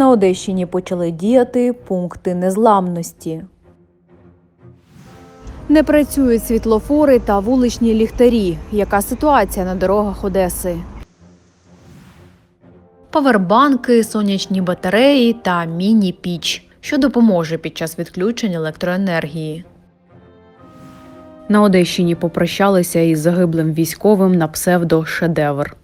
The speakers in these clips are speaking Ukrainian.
На Одещині почали діяти пункти незламності. Не працюють світлофори та вуличні ліхтарі. Яка ситуація на дорогах Одеси? Павербанки, сонячні батареї та міні-піч, що допоможе під час відключень електроенергії. На Одещині попрощалися із загиблим військовим на псевдо Шедевр.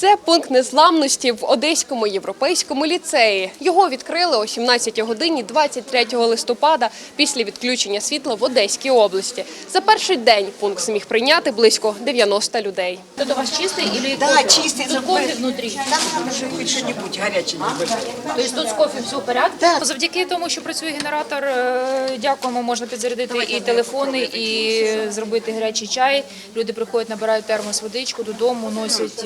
Це пункт незламності в Одеському європейському ліцеї. Його відкрили о 17 годині 23 листопада після відключення світла в Одеській області. За перший день пункт зміг прийняти близько 90 людей. Тут у вас чистый или Да, кофе? чистый. Тут кофе внутри. Там надо же хоть что-нибудь горячее. То тут з кофе все в порядку? Да. Завдяки тому, що працює генератор, е, дякуємо, можна підзарядити і телефони, і зробити гарячий чай. Люди приходять, набирають термос водичку додому, носять.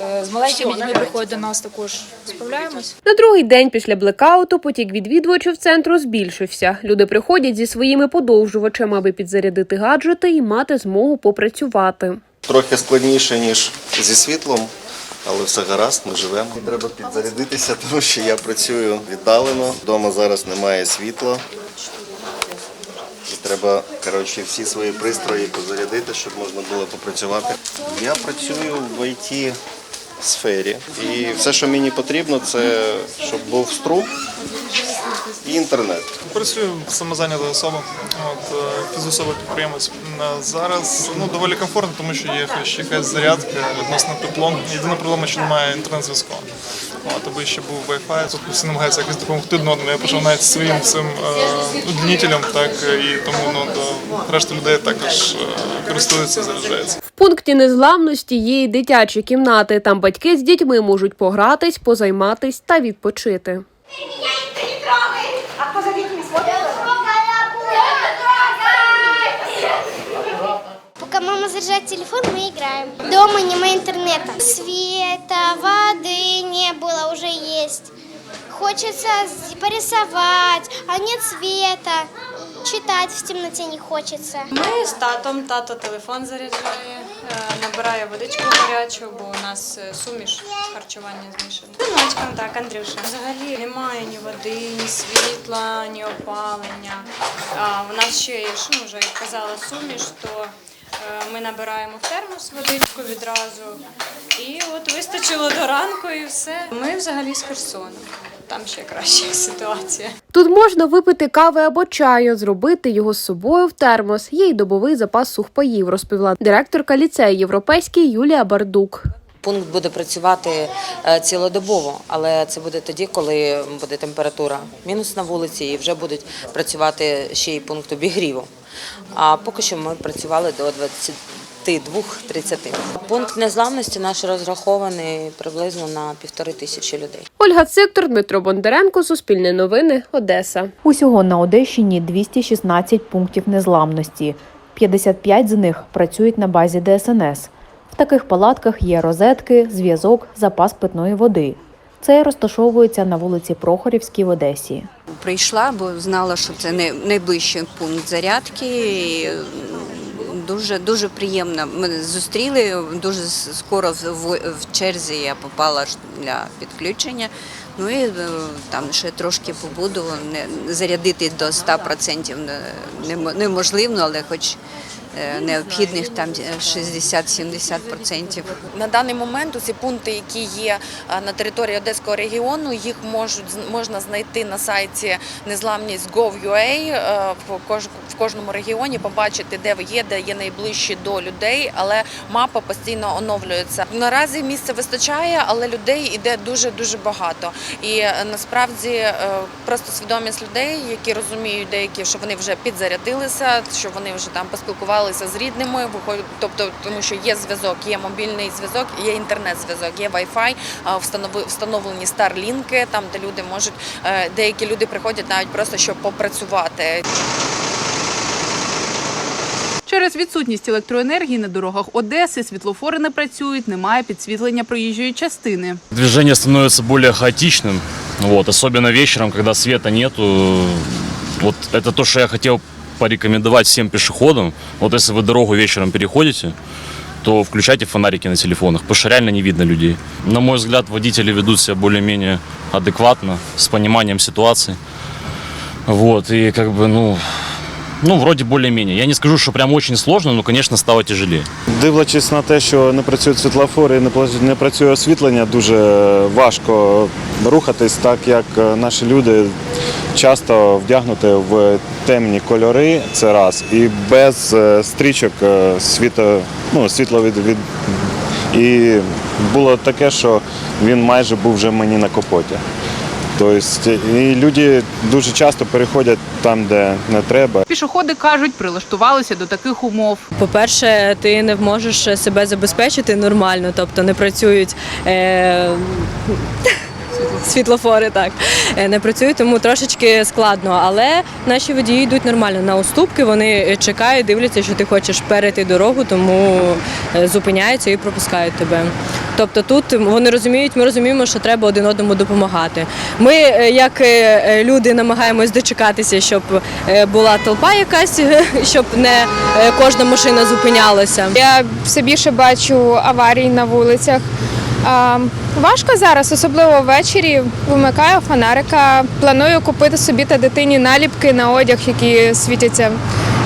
Е, З маленькими дітьми приходять до нас також. Справляємось. На другий день після блекауту потік відвідувачів центру збільшився. Люди приходять зі своїми подовжувачами, аби підзарядити гаджети і мати змогу попрацювати. Трохи складніше, ніж зі світлом, але все гаразд, ми живемо. Треба підзарядитися, тому що я працюю віддалено. Вдома зараз немає світла. І треба коротше, всі свої пристрої позарядити, щоб можна було попрацювати. Я працюю в it сфері. І все, що мені потрібно, це щоб був струм і інтернет. Працюю самозайнята особа, от е, фізособа підприємець. Зараз ну доволі комфортно, тому що є хоч якась зарядка, відносно тепло. Єдина проблема, що немає інтернет-зв'язку. От, аби ще був Wi-Fi, тут всі намагаються якось допомогти одному. Я пішов навіть своїм цим е, так і тому ну до решти людей також е, користуються, заряджаються В пункті незламності є й дитячі кімнати. Там батьки з дітьми можуть погратись, позайматись та відпочити. Пока мама заряжает телефон, мы играем. Дома нема интернета. Света, воды не было, уже есть. Хочется с- порисовать, а нет света. Читать в темноте не хочется. Ми з татом, тато телефон заряджає, е, набирає водичку гарячу, бо у нас е, суміш харчування змішане. Синочкам так, Андрюша. Взагалі немає ні води, ні світла, ні опалення. А в нас ще є, ну, вже казала, суміш, то ми набираємо в термос водичку відразу. І от вистачило до ранку і все. Ми взагалі з Херсону. Там ще краща ситуація. Тут можна випити кави або чаю, зробити його з собою в термос. Є й добовий запас сухпаїв, розповіла директорка ліцею європейський Юлія Бардук. Пункт буде працювати е, цілодобово, але це буде тоді, коли буде температура мінус на вулиці, і вже будуть працювати ще й пункт обігріву. А поки що ми працювали до 22-30. Пункт незламності наш розрахований приблизно на півтори тисячі людей. Ольга Циктор, Дмитро Бондаренко, Суспільне новини, Одеса. Усього на Одещині 216 пунктів незламності. 55 з них працюють на базі ДСНС. В таких палатках є розетки, зв'язок, запас питної води. Це розташовується на вулиці Прохорівській в Одесі. Прийшла, бо знала, що це не- найближчий пункт зарядки. Дуже дуже приємно. Мене зустріли дуже скоро в, черзі. Я попала для підключення. Ну і е, там ще трошки побуду. Не зарядити до 100% не- немо- неможливо, але хоч необхідних там е, 60-70%. На даний момент усі пункти, які є е, на території Одеського регіону, їх можуть можна знайти на сайті незламність Gov.ua е, в кож- в кожному регіоні, побачити, де ви є, де є найближчі до людей, але мапа постійно оновлюється. Наразі місця вистачає, але людей іде дуже дуже багато. І е, насправді е, просто свідомість людей, які розуміють деякі, що вони вже підзарядилися, що вони вже там поспілкувалися з рідними, тобто тому, що є зв'язок, є мобільний зв'язок, є інтернет-зв'язок, є Wi-Fi, встановлені старлінки, там де люди можуть е, деякі люди приходять навіть просто щоб попрацювати. Через відсутність електроенергії на дорогах Одеси світлофори не працюють, немає підсвітлення проїжджої частини. Движение становится более хаотичным, вот, особенно вечером, когда света нету. Вот это то, что я хотел порекомендовать всем пешеходам. Вот если вы дорогу вечером переходите, то включайте фонарики на телефонах, потому что реально не видно людей. На мой взгляд, водители ведут себя более-менее адекватно, с пониманием ситуации. Вот, и как бы, ну, ну, вроде более-менее. Я не скажу, что прям очень сложно, но, конечно, стало тяжелее. Дивлячись на те, що не працюють світлофори не працює освітлення, дуже важко рухатись, так як е, наші люди часто вдягнуті в темні кольори, це раз, і без е, стрічок е, світо, ну, світловід від. І було таке, що він майже був вже мені на капоті. Тобто, і люди дуже часто переходять там, де не треба. Пішоходи кажуть, прилаштувалися до таких умов. По-перше, ти не можеш себе забезпечити нормально, тобто не працюють. Е... Світлофори так Е, не працюють, тому трошечки складно. Але наші водії йдуть нормально на уступки. Вони чекають, дивляться, що ти хочеш перейти дорогу, тому е, зупиняються і пропускають тебе. Тобто тут вони розуміють, ми розуміємо, що треба один одному допомагати. Ми, е, як е, люди, намагаємось дочекатися, щоб е, була толпа якась, щоб не е, кожна машина зупинялася. Я все більше бачу аварій на вулицях. Важко зараз, особливо ввечері. Вимикаю фонарика. Планую купити собі та дитині наліпки на одяг, які світяться,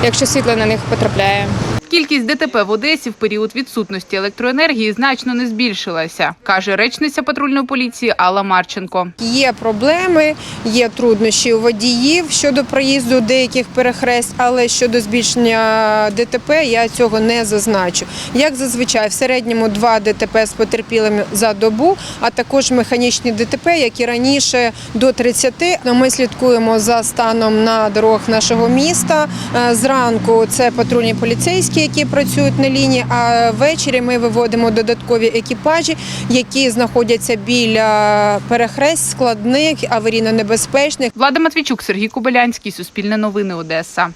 якщо світло на них потрапляє. Кількість ДТП в Одесі в період відсутності електроенергії значно не збільшилася, каже речниця патрульної поліції Алла Марченко. Є проблеми, є труднощі у водіїв щодо проїзду деяких перехрест, але щодо збільшення ДТП я цього не зазначу. Як зазвичай, в середньому два ДТП з потерпілими за добу, а також механічні ДТП, які раніше до 30. Ми слідкуємо за станом на дорогах нашого міста. Е, Зранку це патрульні поліцейські, які працюють на лінії. А ввечері ми виводимо додаткові екіпажі, які знаходяться біля перехрест складних аварійно-небезпечних. Влада Матвійчук, Сергій Кобилянський, Суспільне новини, Одеса.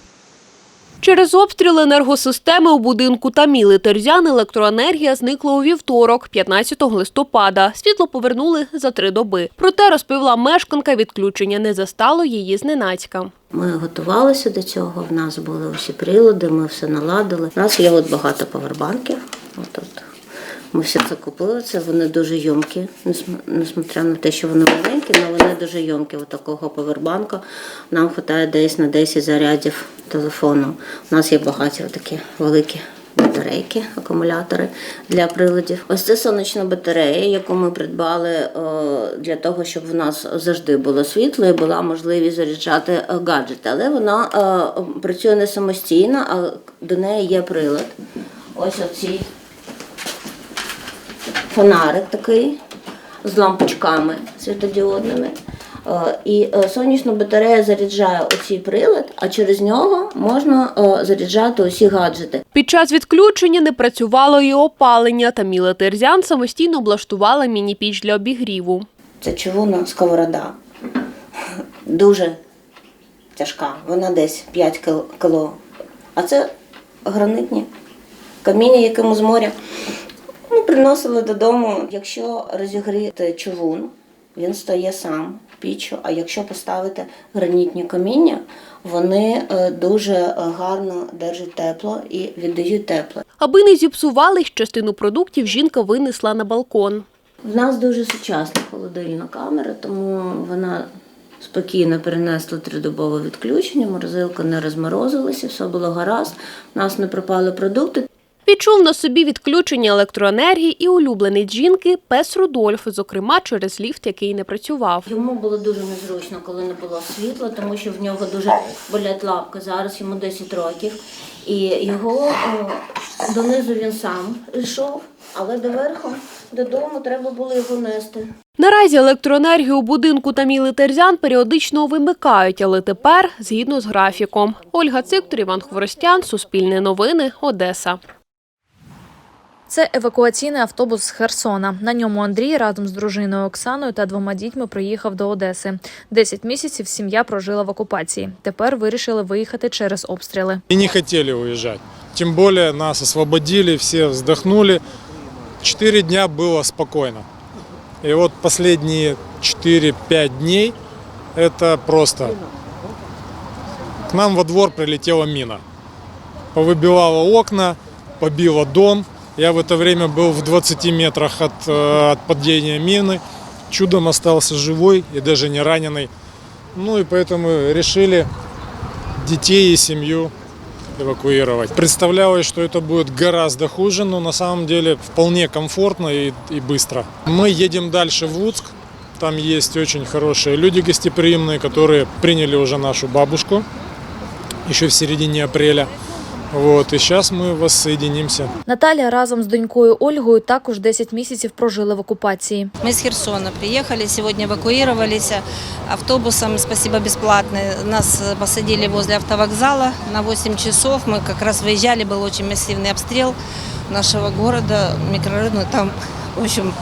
Через обстріл енергосистеми у будинку Таміли Терзян електроенергія зникла у вівторок, 15 листопада. Світло повернули за три доби. Проте розповіла мешканка, відключення не застало її зненацька. Ми готувалися до цього. В нас були усі прилади, ми все наладили. У нас є от багато павербанків. От, от. Ми все це купили. Це вони дуже йомкі, несм- несмотря на те, що вони маленькі, але вони дуже йомкі. От такого павербанка нам вистачає десь на 10 зарядів телефону. У нас є багаті такі великі. Батарейки, акумулятори для приладів. Ось це сонячна батарея, яку ми придбали е, для того, щоб в нас завжди було світло і була можливість заряджати е, гаджети. Але вона е, працює не самостійно, а до неї є прилад. Ось оці фонарик такий з лампочками світодіодними. Е, І е, сонячна батарея заряджає оцей прилад, а через нього можна е, заряджати усі гаджети. Під час відключення не працювало і опалення. Таміла Терзян самостійно облаштувала міні-піч для обігріву. Це чавунна сковорода. Дуже тяжка. Вона десь 5 кил- кіло. А це гранитні каміння, яке ми з моря. Ну, приносили додому. Якщо розігріти човун, він стає сам в піччю, а якщо поставити гранітні каміння, вони е, дуже гарно держать тепло і віддають тепло. Аби не зіпсувались, частину продуктів жінка винесла на балкон. В нас дуже сучасна холодильна камера, тому вона спокійно перенесла тридобове відключення, морозилка не розморозилася, все було гаразд, у нас не пропали продукти. Відчув на собі відключення електроенергії і улюбленець жінки пес Рудольф, зокрема через ліфт, який не працював. Йому було дуже незручно, коли не було світла, тому що в нього дуже болять лапки. Зараз йому 10 років. І його о, донизу він сам йшов, але доверху додому треба було його нести. Наразі електроенергію у будинку Таміли Терзян періодично вимикають, але тепер згідно з графіком. Ольга Циктор, Іван Хворостян, Суспільне новини, Одеса. Це евакуаційний автобус з Херсона. На ньому Андрій разом з дружиною Оксаною та двома дітьми приїхав до Одеси. Десять місяців сім'я прожила в окупації. Тепер вирішили виїхати через обстріли. И не хотели уезжать. Тем более нас освободили, все вздохнули. Четыре дня было спокойно. И вот последние 4-5 дней это просто... К нам во двор прилетела мина. Повыбивала окна, побила дом, Я в это время был в 20 метрах от, э, от падения мины. Чудом остался живой и даже не раненый. Ну и поэтому решили детей и семью эвакуировать. Представлялось, что это будет гораздо хуже, но на самом деле вполне комфортно и, и быстро. Мы едем дальше в Луцк. Там есть очень хорошие люди гостеприимные, которые приняли уже нашу бабушку еще в середине апреля. Вот, и сейчас мы воссоединимся. Наталія разом з донькою Ольгою також 10 місяців прожили в окупації. Мы с Херсона приехали, сегодня эвакуировались автобусом, спасибо, бесплатный. Нас э, посадили возле автовокзала на 8 часов. Мы как раз выезжали, был очень массивный обстрел нашего города, микрорайона. Там, в общем,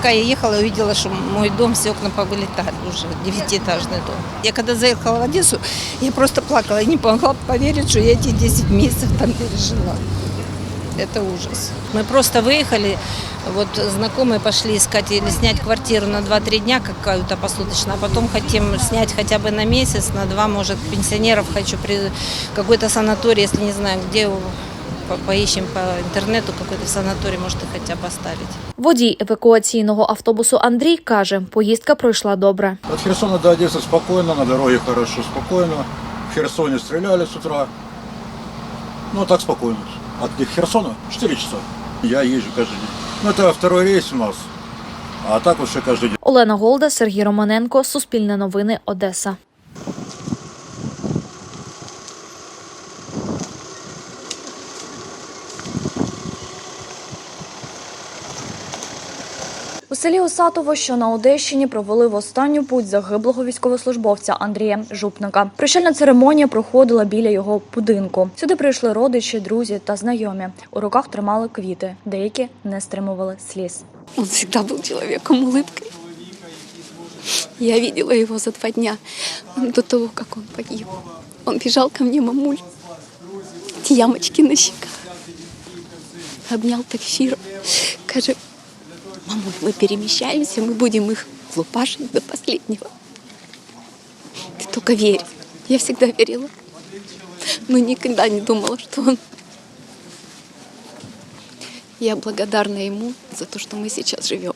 пока я ехала, увидела, что мой дом, все окна повылетали уже, девятиэтажный дом. Я когда заехала в Одессу, я просто плакала, я не могла поверить, что я эти 10 месяцев там пережила. Это ужас. Мы просто выехали, вот знакомые пошли искать или снять квартиру на 2-3 дня какую-то посуточно, а потом хотим снять хотя бы на месяц, на два, может, пенсионеров хочу при какой-то санаторий, если не знаю, где поищем по интернету какой-то санаторий, может, и хотя бы оставить. Водій евакуаційного автобусу Андрій каже, поїздка пройшла добре. От Херсона до Одессы спокойно, на дороге хорошо, спокойно. В Херсоне стреляли с утра. Ну, так спокойно. От Херсона 4 часа. Я езжу каждый день. Ну, это второй рейс у нас. А так вообще каждый день. Олена Голда, Сергій Романенко, Суспільне новини, Одеса. селі Осатово, що на Одещині, провели в останню путь загиблого військовослужбовця Андрія Жупника. Прощальна церемонія проходила біля його будинку. Сюди прийшли родичі, друзі та знайомі. У руках тримали квіти, деякі не стримували сліз. Он всегда был человеком улыбкой. Я видела его за два дня до того, как он погиб. Он бежал ко мне, мамуль, эти ямочки на щеках. Обнял таксир. Скажи, мамуль, мы перемещаемся, мы будем их лупашить до последнего. Ты только верь. Я всегда верила. Но никогда не думала, что он... Я благодарна ему за то, что мы сейчас живем.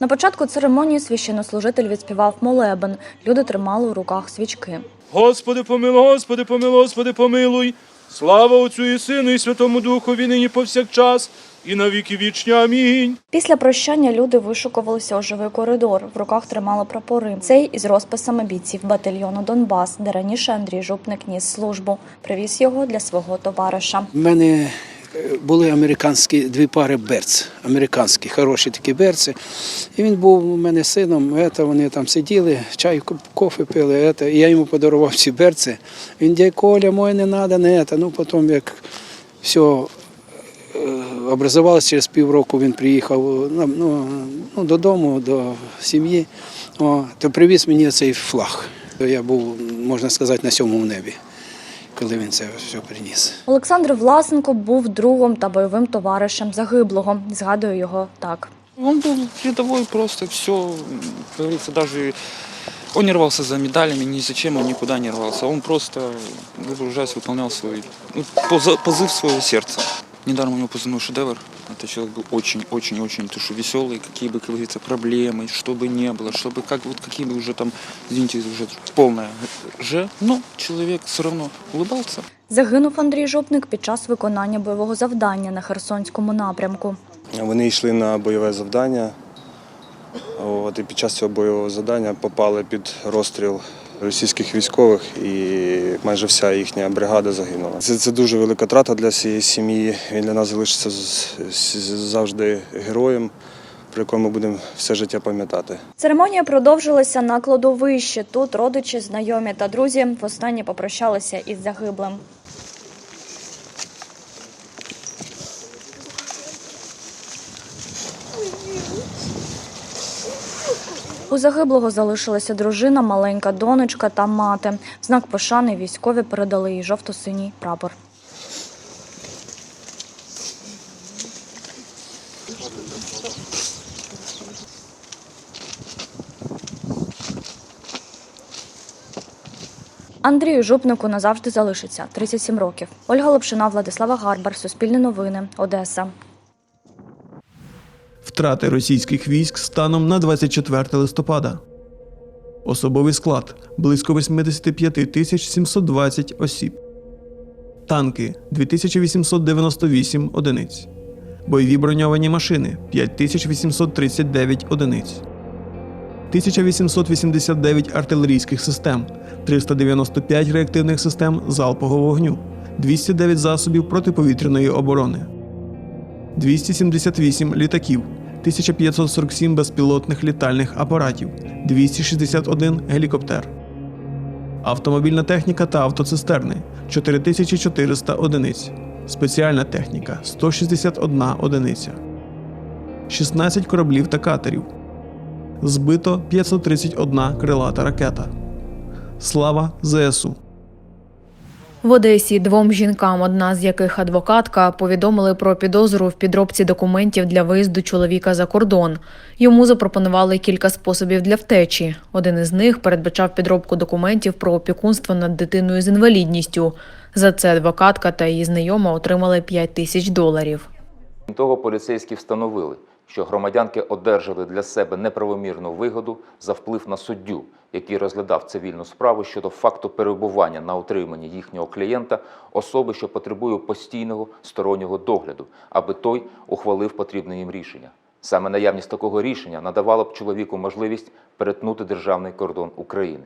На початку церемонії священнослужитель відспівав молебен. Люди тримали у руках свічки. Господи помилуй, Господи помилуй, Господи помилуй. Слава Отцю і Сину, і Святому Духові, нині повсякчас, і на віки вічні. Амінь. Після прощання люди вишукувалися у живий коридор. В руках тримали прапори. Цей із розписами бійців батальйону Донбас, де раніше Андрій Жупник ніс службу. Привіз його для свого товариша. У мене були американські дві пари берц, американські, хороші такі берці. І він був у мене сином, ето, вони там сиділи, чай, кофе пили, ето, і я йому подарував ці берці. Він дядь Коля, мой не треба, не ето. Ну потім як все е, образувалося, через півроку він приїхав ну, ну, ну, додому, до сім'ї, то привіз мені цей флаг. Я був, можна сказати, на сьомому небі, коли він це все приніс. Олександр Власенко був другом та бойовим товаришем загиблого. Згадую його так. Он был рядовой просто, все, как говорится, даже он не рвался за медалями, ни зачем он никуда не рвался. Он просто, выгружаясь, выполнял свой ну, поза- позыв своего сердца. Недаром у него позывной шедевр. Это человек был очень-очень-очень тушу веселый, какие бы, как говорится, проблемы, что бы не было, чтобы как вот какие бы уже там, извините, уже полная же, но человек все равно улыбался. Загинув Андрій Жупник під час виконання бойового завдання на Херсонському напрямку. Вони йшли на бойове завдання. От, і під час цього бойового завдання попали під розстріл російських військових, і майже вся їхня бригада загинула. Це, це дуже велика трата для цієї сім'ї. Він для нас залишиться завжди героєм, про якого ми будемо все життя пам'ятати. Церемонія продовжилася на кладовищі. Тут родичі, знайомі та друзі востаннє попрощалися із загиблим. У загиблого залишилася дружина, маленька донечка та мати. В знак пошани військові передали їй жовто-синій прапор. Андрію Жупнику назавжди залишиться 37 років. Ольга Лапшина, Владислава Гарбар, Суспільне новини, Одеса. Втрати російських військ станом на 24 листопада. Особовий склад близько 85 тисяч 720 осіб. Танки 2898 одиниць. Бойові броньовані машини 5839 одиниць. 1889 артилерійських систем, 395 реактивних систем залпового вогню, 209 засобів протиповітряної оборони, 278 літаків, 1547 безпілотних літальних апаратів, 261 гелікоптер. Автомобільна техніка та автоцистерни 4400 одиниць. Спеціальна техніка 161 одиниця. 16 кораблів та катерів. Збито 531 крилата ракета. Слава ЗСУ! В Одесі двом жінкам, одна з яких адвокатка, повідомили про підозру в підробці документів для виїзду чоловіка за кордон. Йому запропонували кілька способів для втечі. Один із них передбачав підробку документів про опікунство над дитиною з інвалідністю. За це адвокатка та її знайома отримали 5 тисяч доларів. Того, поліцейські встановили, що громадянки одержали для себе неправомірну вигоду за вплив на суддю, який розглядав цивільну справу щодо факту перебування на утриманні їхнього клієнта особи, що потребує постійного стороннього догляду, аби той ухвалив потрібне їм рішення. Саме наявність такого рішення надавала б чоловіку можливість перетнути державний кордон України.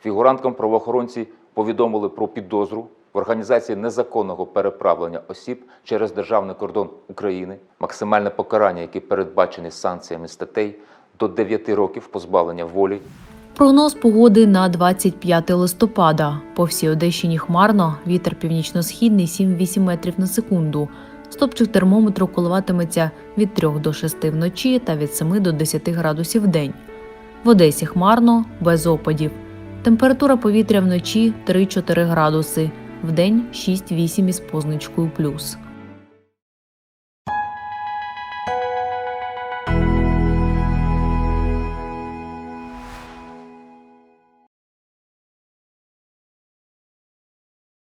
Фігуранткам правоохоронці повідомили про підозру в організації незаконного переправлення осіб через державний кордон України, максимальне покарання, яке передбачене санкціями статей, до 9 років позбавлення волі Прогноз погоди на 25 листопада. По всій Одещині хмарно, вітер північно-східний 7-8 метрів на секунду. Стопчик термометру коливатиметься від 3 до 6 вночі та від 7 до 10 градусів в день. В Одесі хмарно, без опадів. Температура повітря вночі 3-4 градуси, вдень 6-8 із позначкою плюс.